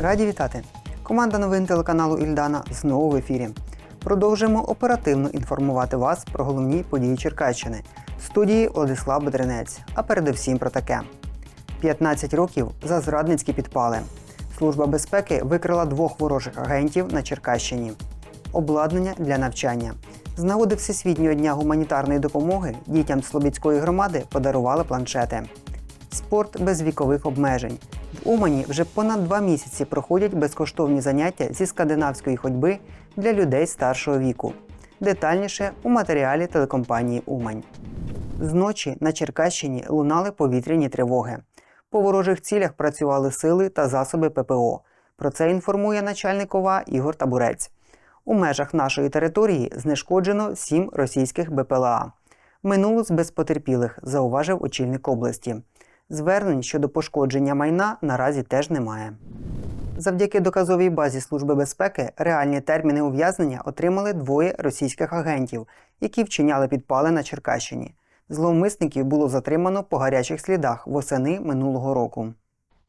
Раді вітати! Команда новин телеканалу Ільдана знову в ефірі. Продовжуємо оперативно інформувати вас про головні події Черкащини. В студії Владислав Бедренець. А передусім про таке: 15 років за зрадницькі підпали. Служба безпеки викрила двох ворожих агентів на Черкащині. Обладнання для навчання. З нагоди Всесвітнього дня гуманітарної допомоги дітям Слобідської громади подарували планшети. Спорт без вікових обмежень. В Умані вже понад два місяці проходять безкоштовні заняття зі скандинавської ходьби для людей старшого віку. Детальніше у матеріалі телекомпанії Умань. Зночі на Черкащині лунали повітряні тривоги. По ворожих цілях працювали сили та засоби ППО. Про це інформує начальник ОВА Ігор Табурець. У межах нашої території знешкоджено сім російських БПЛА. Минулось без потерпілих, зауважив очільник області. Звернень щодо пошкодження майна наразі теж немає. Завдяки доказовій базі Служби безпеки реальні терміни ув'язнення отримали двоє російських агентів, які вчиняли підпали на Черкащині. Зловмисників було затримано по гарячих слідах восени минулого року.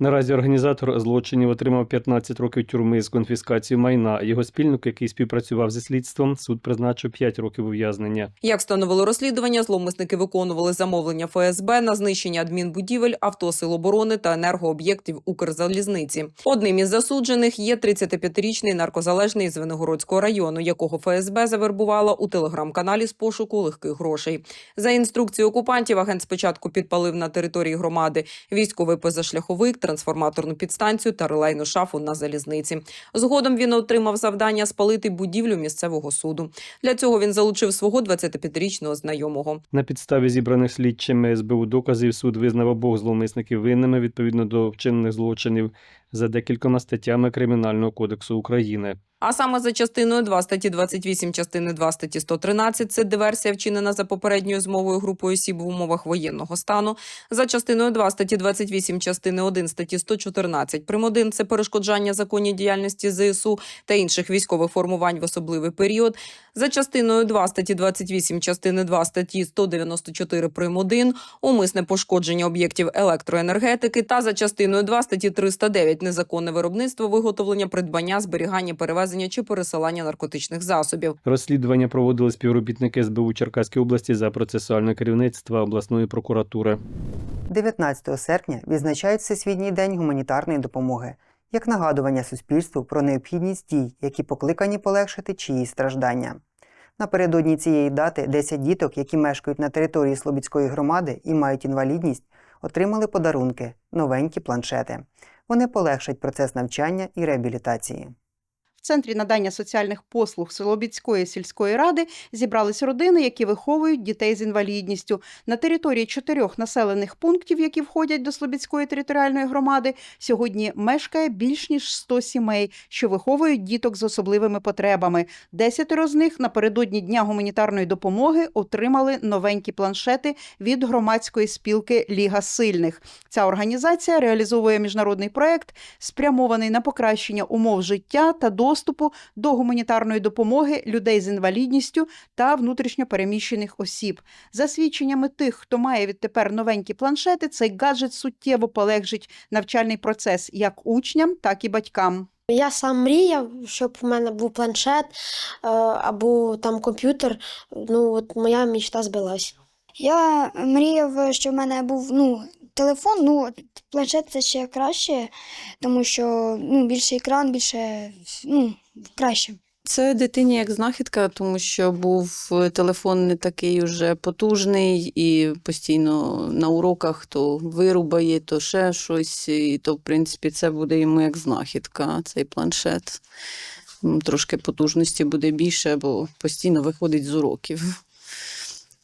Наразі організатор злочинів отримав 15 років тюрми з конфіскацією майна. Його спільник, який співпрацював зі слідством, суд призначив 5 років ув'язнення. Як встановило розслідування, зловмисники виконували замовлення ФСБ на знищення адмінбудівель, авто Сил оборони та енергооб'єктів Укрзалізниці. Одним із засуджених є 35-річний наркозалежний з Виногородського району, якого ФСБ завербувала у телеграм-каналі з пошуку легких грошей. За інструкцією окупантів, агент спочатку підпалив на території громади військовий позашляховик, трансформаторну підстанцію та релейну шафу на залізниці. Згодом він отримав завдання спалити будівлю місцевого суду. Для цього він залучив свого 25-річного знайомого. На підставі зібраних слідчими СБУ доказів суд визнав обох зловмисників винними відповідно до вчинених злочинів за декількома статтями Кримінального кодексу України. А саме за частиною 2 статті 28, частини 2 статті 113 – це диверсія, вчинена за попередньою змовою групою осіб в умовах воєнного стану. За частиною 2 статті 28, частини 1 статті 114 прим. 1 – це перешкоджання законній діяльності ЗСУ та інших військових формувань в особливий період. За частиною 2 статті 28, частини 2 статті 194 прим. 1 – умисне пошкодження об'єктів електроенергетики та за частиною 2 статті 309 – незаконне виробництво, виготовлення, придбання, зберігання, перевезення чи пересилання наркотичних засобів. Розслідування проводили співробітники СБУ Черкаської області за процесуальне керівництво обласної прокуратури. 19 серпня відзначають Всесвітній день гуманітарної допомоги як нагадування суспільству про необхідність дій, які покликані полегшити чиїсь страждання. Напередодні цієї дати 10 діток, які мешкають на території Слобідської громади і мають інвалідність, отримали подарунки новенькі планшети. Вони полегшать процес навчання і реабілітації. В центрі надання соціальних послуг Солобідської сільської ради зібрались родини, які виховують дітей з інвалідністю. На території чотирьох населених пунктів, які входять до Слобідської територіальної громади, сьогодні мешкає більш ніж 100 сімей, що виховують діток з особливими потребами. Десятеро з них напередодні дня гуманітарної допомоги отримали новенькі планшети від громадської спілки Ліга сильних. Ця організація реалізовує міжнародний проект, спрямований на покращення умов життя та доступу до гуманітарної допомоги людей з інвалідністю та внутрішньо переміщених осіб. За свідченнями тих, хто має відтепер новенькі планшети, цей гаджет суттєво полегшить навчальний процес як учням, так і батькам. Я сам мріяв, щоб у мене був планшет е, або там комп'ютер. Ну, от моя мечта збилась. Я мріяв, що в мене був ну, телефон, ну, планшет це ще краще, тому що ну, більше екран, більше ну, краще. Це дитині як знахідка, тому що був е, телефон не такий уже потужний, і постійно на уроках то вирубає, то ще щось. І то, в принципі, це буде йому як знахідка, цей планшет. Трошки потужності буде більше, бо постійно виходить з уроків.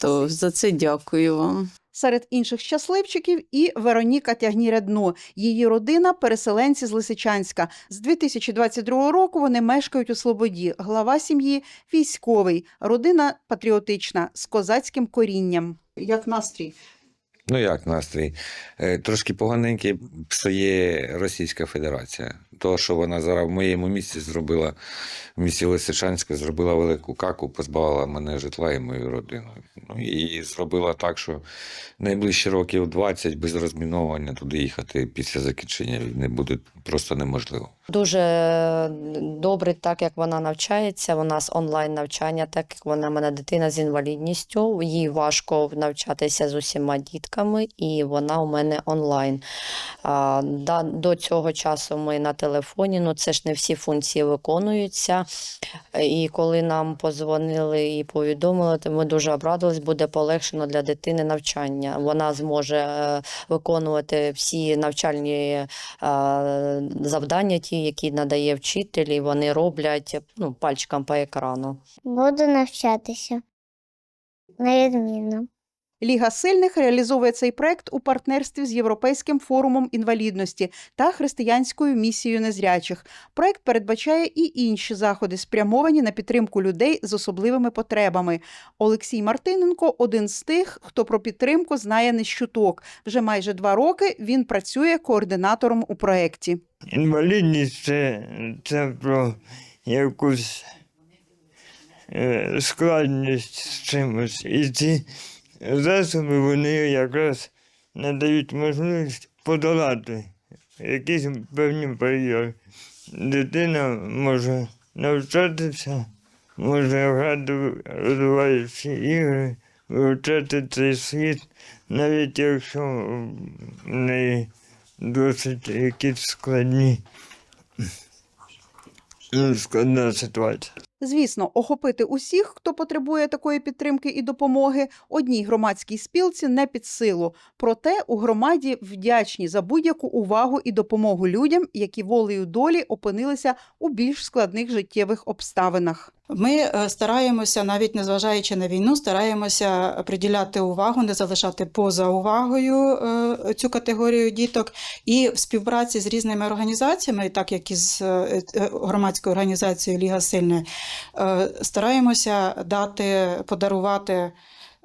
То за це дякую вам. Серед інших щасливчиків і Вероніка Тягнірядно. Її родина переселенці з Лисичанська. З 2022 року вони мешкають у Слободі. Глава сім'ї військовий, родина патріотична з козацьким корінням. Як настрій? Ну як настрій? Е, Трошки поганенький псує Російська Федерація. То, що вона зараз в моєму місті зробила, в місті Лисичанське, зробила велику каку, позбавила мене житла і мою родину. Ну і зробила так, що найближчі років 20 без розміновування туди їхати після закінчення війни буде просто неможливо. Дуже добре, так як вона навчається. У нас онлайн навчання, так як вона в мене дитина з інвалідністю. Їй важко навчатися з усіма дітками, і вона у мене онлайн. До цього часу ми на телефоні, ну це ж не всі функції виконуються. І коли нам позвонили і повідомили, то ми дуже обрадились, буде полегшено для дитини навчання. Вона зможе е, виконувати всі навчальні е, завдання, ті, які надає вчитель, і вони роблять ну, пальчиком по екрану. Буду навчатися. Неодмінно. Ліга сильних реалізовує цей проект у партнерстві з Європейським форумом інвалідності та християнською місією незрячих. Проект передбачає і інші заходи, спрямовані на підтримку людей з особливими потребами. Олексій Мартиненко один з тих, хто про підтримку знає не з. Вже майже два роки він працює координатором у проєкті. Інвалідність це, це про якусь е, складність з чимось. І ці засоби вони якраз надають можливість подолати якісь певні бар'єри. Дитина може навчатися, може грати в розвиваючі ігри, вивчати цей світ, навіть якщо в неї досить якісь складні ну, складна ситуація. Звісно, охопити усіх, хто потребує такої підтримки і допомоги, одній громадській спілці не під силу. Проте у громаді вдячні за будь-яку увагу і допомогу людям, які волею долі опинилися у більш складних життєвих обставинах. Ми е, стараємося, навіть незважаючи на війну, стараємося приділяти увагу, не залишати поза увагою е, цю категорію діток. І в співпраці з різними організаціями, так як і з е, громадською організацією Ліга Сильна, е, стараємося дати, подарувати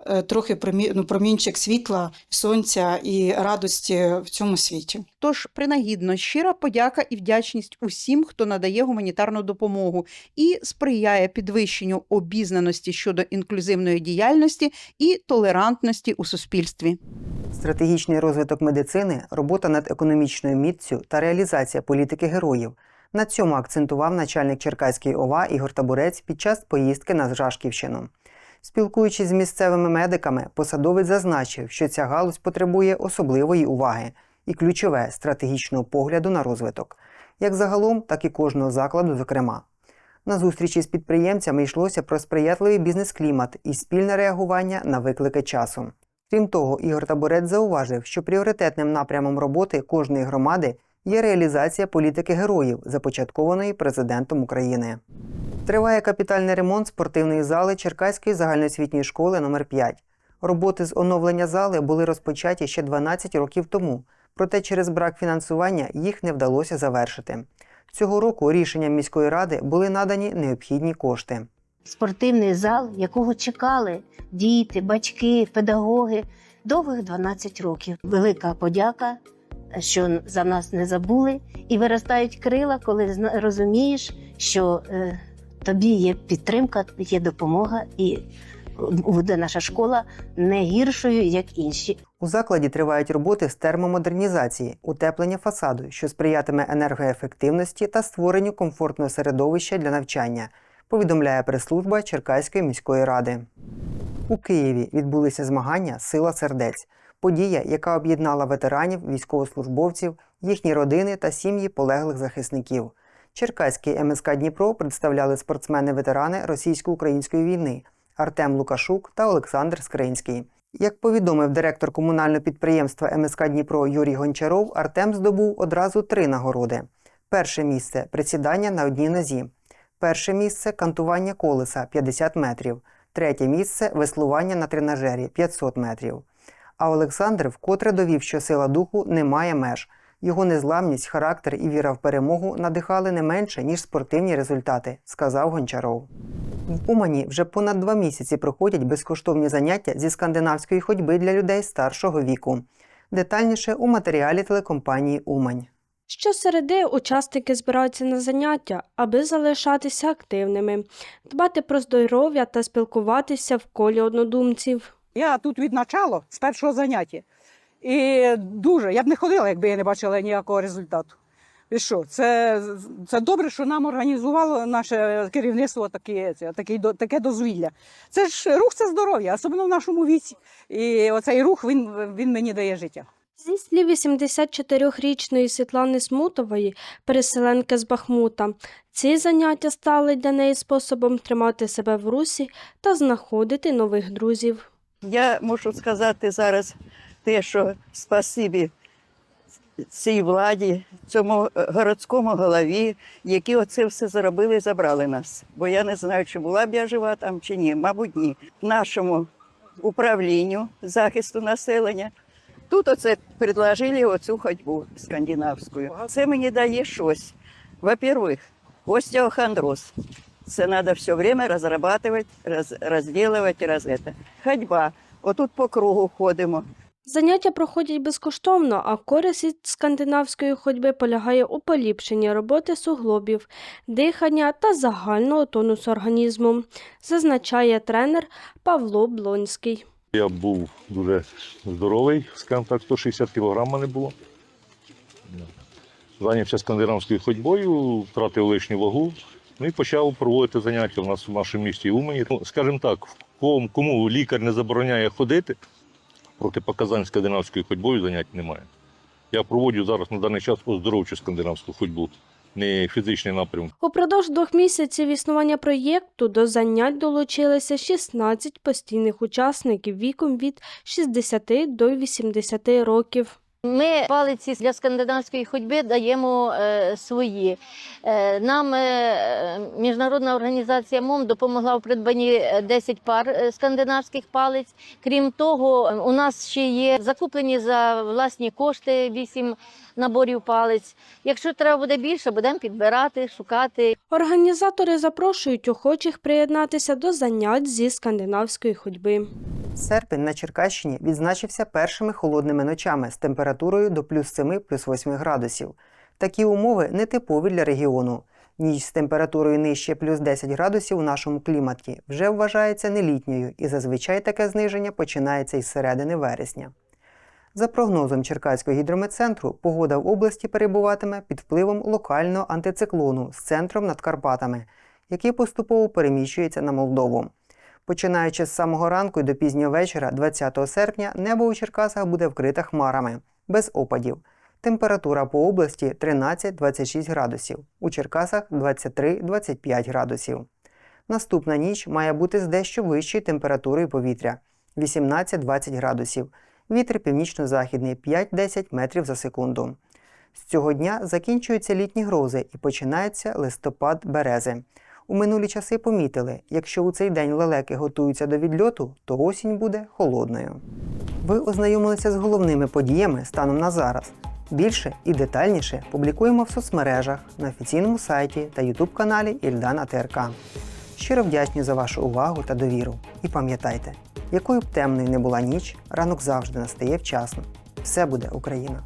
е, трохи ну, промінчик світла, сонця і радості в цьому світі. Тож принагідно щира подяка і вдячність усім, хто надає гуманітарну допомогу і сприяє підвищенню обізнаності щодо інклюзивної діяльності і толерантності у суспільстві. Стратегічний розвиток медицини, робота над економічною міццю та реалізація політики героїв. На цьому акцентував начальник Черкаської ОВА Ігор Табурець під час поїздки на Жашківщину. Спілкуючись з місцевими медиками, посадовець зазначив, що ця галузь потребує особливої уваги і ключове стратегічного погляду на розвиток, як загалом, так і кожного закладу, зокрема. На зустрічі з підприємцями йшлося про сприятливий бізнес-клімат і спільне реагування на виклики часу. Крім того, Ігор Табурець зауважив, що пріоритетним напрямом роботи кожної громади є реалізація політики героїв, започаткованої президентом України. Триває капітальний ремонт спортивної зали Черкаської загальноосвітньої школи номер 5 Роботи з оновлення зали були розпочаті ще 12 років тому, проте через брак фінансування їх не вдалося завершити. Цього року рішенням міської ради були надані необхідні кошти. спортивний зал, якого чекали діти, батьки, педагоги довгих 12 років. Велика подяка, що за нас не забули, і виростають крила, коли розумієш, що е, тобі є підтримка, є допомога, і буде наша школа не гіршою, як інші. У закладі тривають роботи з термомодернізації, утеплення фасаду, що сприятиме енергоефективності та створенню комфортного середовища для навчання, повідомляє прес-служба Черкаської міської ради. У Києві відбулися змагання Сила сердець, подія, яка об'єднала ветеранів, військовослужбовців, їхні родини та сім'ї полеглих захисників. Черкаський МСК Дніпро представляли спортсмени-ветерани російсько-української війни Артем Лукашук та Олександр Скринський. Як повідомив директор комунального підприємства МСК Дніпро Юрій Гончаров, Артем здобув одразу три нагороди: перше місце присідання на одній нозі, перше місце кантування колеса 50 метрів, третє місце веслування на тренажері 500 метрів. А Олександр вкотре довів, що сила духу не має меж. Його незламність, характер і віра в перемогу надихали не менше, ніж спортивні результати, сказав Гончаров. В Умані вже понад два місяці проходять безкоштовні заняття зі скандинавської ходьби для людей старшого віку. Детальніше у матеріалі телекомпанії Умань. Щосереди учасники збираються на заняття, аби залишатися активними, дбати про здоров'я та спілкуватися в колі однодумців. Я тут від начала, з першого заняття. І дуже, я б не ходила, якби я не бачила ніякого результату. І що, це, це добре, що нам організувало наше керівництво таке, таке, таке дозвілля. Це ж рух це здоров'я, особливо в нашому віці. І оцей рух він, він мені дає життя. Зі слів 84-річної Світлани Смутової, переселенки з Бахмута, ці заняття стали для неї способом тримати себе в русі та знаходити нових друзів. Я можу сказати зараз те, що спасибі цій владі, цьому е, городському голові, які оце все зробили і забрали нас. Бо я не знаю, чи була б я жива там чи ні. Мабуть, ні. Нашому управлінню захисту населення. Тут оце предложили оцю ходьбу скандинавську. Це мені дає щось. Во-первых, остеохондроз. Це треба все время розрабатувати, роз, розділувати, роз это. Ходьба. Отут по кругу ходимо. Заняття проходять безкоштовно, а користь від скандинавської ходьби полягає у поліпшенні роботи суглобів, дихання та загального тонусу організму, зазначає тренер Павло Блонський. Я був дуже здоровий, скажімо так, 160 кг мене було. Зайнявся скандинавською ходьбою, втратив лишню вагу. Ну і почав проводити заняття у нас в нашому місті Умані. Ну, скажімо так, кому, кому лікар не забороняє ходити, протипоказань скандинавською ходьбою занять немає. Я проводжу зараз на даний час оздоровчу скандинавську ходьбу, не фізичний напрямок. Упродовж двох місяців існування проєкту до занять долучилися 16 постійних учасників віком від 60 до 80 років. Ми палиці для скандинавської ходьби даємо е, свої. Е, нам е, міжнародна організація МОМ допомогла в придбанні е, 10 пар е, скандинавських палиць. Крім того, у нас ще є закуплені за власні кошти 8 наборів палиць. Якщо треба буде більше, будемо підбирати, шукати. Організатори запрошують охочих приєднатися до занять зі скандинавської ходьби. Серпень на Черкащині відзначився першими холодними ночами з температурою до плюс 7 плюс 8 градусів. Такі умови нетипові для регіону. Ніч з температурою нижче плюс 10 градусів у нашому кліматі вже вважається нелітньою і зазвичай таке зниження починається із середини вересня. За прогнозом Черкаського гідрометцентру, погода в області перебуватиме під впливом локального антициклону з центром над Карпатами, який поступово переміщується на Молдову. Починаючи з самого ранку і до пізнього вечора, 20 серпня, небо у Черкасах буде вкрите хмарами, без опадів. Температура по області 13-26 градусів, у Черкасах 23-25 градусів. Наступна ніч має бути з дещо вищою температурою повітря 18-20 градусів. Вітер північно-західний 5-10 метрів за секунду. З цього дня закінчуються літні грози і починається листопад берези. У минулі часи помітили, якщо у цей день лелеки готуються до відльоту, то осінь буде холодною. Ви ознайомилися з головними подіями станом на зараз. Більше і детальніше публікуємо в соцмережах на офіційному сайті та ютуб каналі Ільдана ТРК. Щиро вдячні за вашу увагу та довіру. І пам'ятайте, якою б темною не була ніч, ранок завжди настає вчасно. Все буде Україна!